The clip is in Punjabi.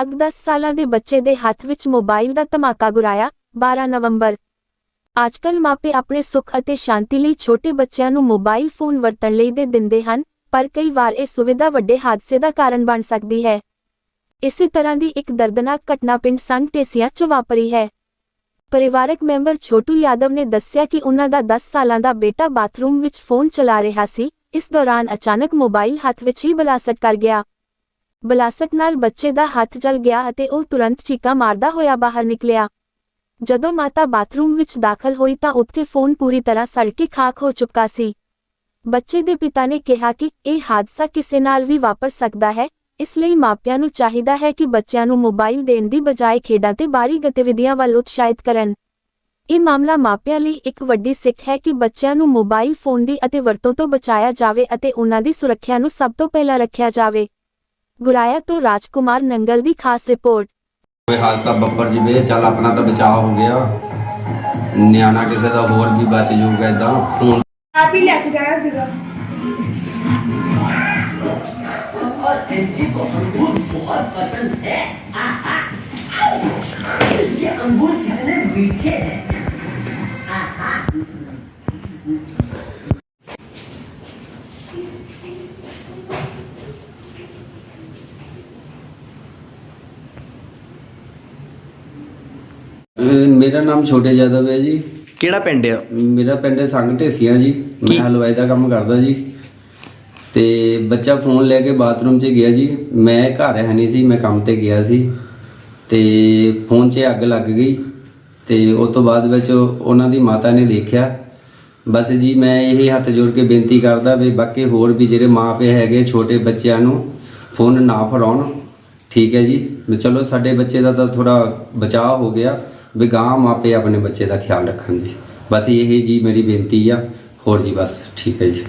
ਅੱਗ 10 ਸਾਲਾਂ ਦੇ ਬੱਚੇ ਦੇ ਹੱਥ ਵਿੱਚ ਮੋਬਾਈਲ ਦਾ ਧਮਾਕਾ ਗੁਰਾਇਆ 12 ਨਵੰਬਰ। ਅੱਜਕੱਲ ਮਾਪੇ ਆਪਣੇ ਸੁੱਖ ਅਤੇ ਸ਼ਾਂਤੀ ਲਈ ਛੋਟੇ ਬੱਚਿਆਂ ਨੂੰ ਮੋਬਾਈਲ ਫੋਨ ਵਰਤਣ ਲਈ ਦੇ ਦਿੰਦੇ ਹਨ, ਪਰ ਕਈ ਵਾਰ ਇਹ ਸੁਵਿਧਾ ਵੱਡੇ ਹਾਦਸੇ ਦਾ ਕਾਰਨ ਬਣ ਸਕਦੀ ਹੈ। ਇਸੇ ਤਰ੍ਹਾਂ ਦੀ ਇੱਕ ਦਰਦਨਾਕ ਘਟਨਾ ਪਿੰਡ ਸੰਘ ਢੇਸੀਆਂ 'ਚ ਵਾਪਰੀ ਹੈ। ਪਰਿਵਾਰਕ ਮੈਂਬਰ ਛੋਟੂ ਯਾਦਵ ਨੇ ਦੱਸਿਆ ਕਿ ਉਹਨਾਂ ਦਾ 10 ਸਾਲਾਂ ਦਾ ਬੇਟਾ ਬਾਥਰੂਮ ਵਿੱਚ ਫੋਨ ਚਲਾ ਰਿਹਾ ਸੀ, ਇਸ ਦੌਰਾਨ ਅਚਾਨਕ ਮੋਬਾਈਲ ਹੱਥ ਵਿੱਚ ਹੀ ਬਲਾਸਟ ਕਰ ਗਿਆ। ਬਲਾਸਟ ਨਾਲ ਬੱਚੇ ਦਾ ਹੱਥ ਜਲ ਗਿਆ ਅਤੇ ਉਹ ਤੁਰੰਤ ਚੀਕਾਂ ਮਾਰਦਾ ਹੋਇਆ ਬਾਹਰ ਨਿਕਲਿਆ। ਜਦੋਂ ਮਾਤਾ ਬਾਥਰੂਮ ਵਿੱਚ ਦਾਖਲ ਹੋਈ ਤਾਂ ਉੱਥੇ ਫੋਨ ਪੂਰੀ ਤਰ੍ਹਾਂ ਸੜ ਕੇ ਖਾਕ ਹੋ ਚੁੱਕਾ ਸੀ। ਬੱਚੇ ਦੇ ਪਿਤਾ ਨੇ ਕਿਹਾ ਕਿ ਇਹ ਹਾਦਸਾ ਕਿਸੇ ਨਾਲ ਵੀ ਵਾਪਰ ਸਕਦਾ ਹੈ, ਇਸ ਲਈ ਮਾਪਿਆਂ ਨੂੰ ਚਾਹੀਦਾ ਹੈ ਕਿ ਬੱਚਿਆਂ ਨੂੰ ਮੋਬਾਈਲ ਦੇਣ ਦੀ ਬਜਾਏ ਖੇਡਾਂ ਤੇ ਬਾਹਰੀ ਗਤੀਵਿਧੀਆਂ ਵੱਲ ਉਤਸ਼ਾਹਿਤ ਕਰਨ। ਇਹ ਮਾਮਲਾ ਮਾਪਿਆਂ ਲਈ ਇੱਕ ਵੱਡੀ ਸਿੱਖ ਹੈ ਕਿ ਬੱਚਿਆਂ ਨੂੰ ਮੋਬਾਈਲ ਫੋਨ ਦੀ ਅਤੇ ਵਰਤੋਂ ਤੋਂ ਬਚਾਇਆ ਜਾਵੇ ਅਤੇ ਉਹਨਾਂ ਦੀ ਸੁਰੱਖਿਆ ਨੂੰ ਸਭ ਤੋਂ ਪਹਿਲਾਂ ਰੱਖਿਆ ਜਾਵੇ। ਗੁਰਾਇਆ ਤੋਂ ਰਾਜਕੁਮਾਰ ਨੰਗਲ ਦੀ ਖਾਸ ਰਿਪੋਰਟ ਕੋਈ ਹਾਦਸਾ ਬੱਪਰ ਜਿਵੇਂ ਚੱਲ ਆਪਣਾ ਤਾਂ ਬਚਾਅ ਹੋ ਗਿਆ ਨਿਆਣਾ ਕਿਸੇ ਦਾ ਹੋਰ ਵੀ ਬਚ ਜਾਊਗਾ ਇਦਾਂ ਹੁਣ ਆਪ ਹੀ ਲੈ ਕੇ ਜਾਇਆ ਸੀਗਾ ये अंगूर कितने मीठे हैं ਮੇਰਾ ਨਾਮ ਛੋਟੇ ਯਾਦਵ ਹੈ ਜੀ। ਕਿਹੜਾ ਪਿੰਡ ਆ? ਮੇਰਾ ਪਿੰਡ ਹੈ ਸੰਗ ਢੇਸੀਆਂ ਜੀ। ਮੈਂ? ਹਲਵਾਈ ਦਾ ਕੰਮ ਕਰਦਾ ਜੀ। ਤੇ ਬੱਚਾ ਫੋਨ ਲੈ ਕੇ ਬਾਥਰੂਮ 'ਚ ਗਿਆ ਜੀ। ਮੈਂ ਘਰ ਹੈ ਨਹੀਂ ਸੀ ਮੈਂ ਕੰਮ ਤੇ ਗਿਆ ਸੀ। ਤੇ ਫੋਨ 'ਚ ਅੱਗ ਲੱਗ ਗਈ। ਤੇ ਉਸ ਤੋਂ ਬਾਅਦ ਵਿੱਚ ਉਹਨਾਂ ਦੀ ਮਾਤਾ ਨੇ ਦੇਖਿਆ। ਬਸ ਜੀ ਮੈਂ ਇਹ ਹੱਥ ਜੋੜ ਕੇ ਬੇਨਤੀ ਕਰਦਾ ਵੀ ਬਾਕੀ ਹੋਰ ਵੀ ਜਿਹੜੇ ਮਾਪੇ ਹੈਗੇ ਛੋਟੇ ਬੱਚਿਆਂ ਨੂੰ ਫੋਨ ਨਾ ਫੜਾਉਣ। ਠੀਕ ਹੈ ਜੀ। ਚਲੋ ਸਾਡੇ ਬੱਚੇ ਦਾ ਤਾਂ ਥੋੜਾ ਬਚਾਅ ਹੋ ਗਿਆ। ਵੀ ਗਾਂ ਮਾਪੇ ਆਪਣੇ ਬੱਚੇ ਦਾ ਖਿਆਲ ਰੱਖਣ ਜੀ ਬਸ ਇਹ ਜੀ ਮੇਰੀ ਬੇਨਤੀ ਆ। ਹੋਰ ਜੀ ਬਸ ਠੀਕ ਹੈ ਜੀ।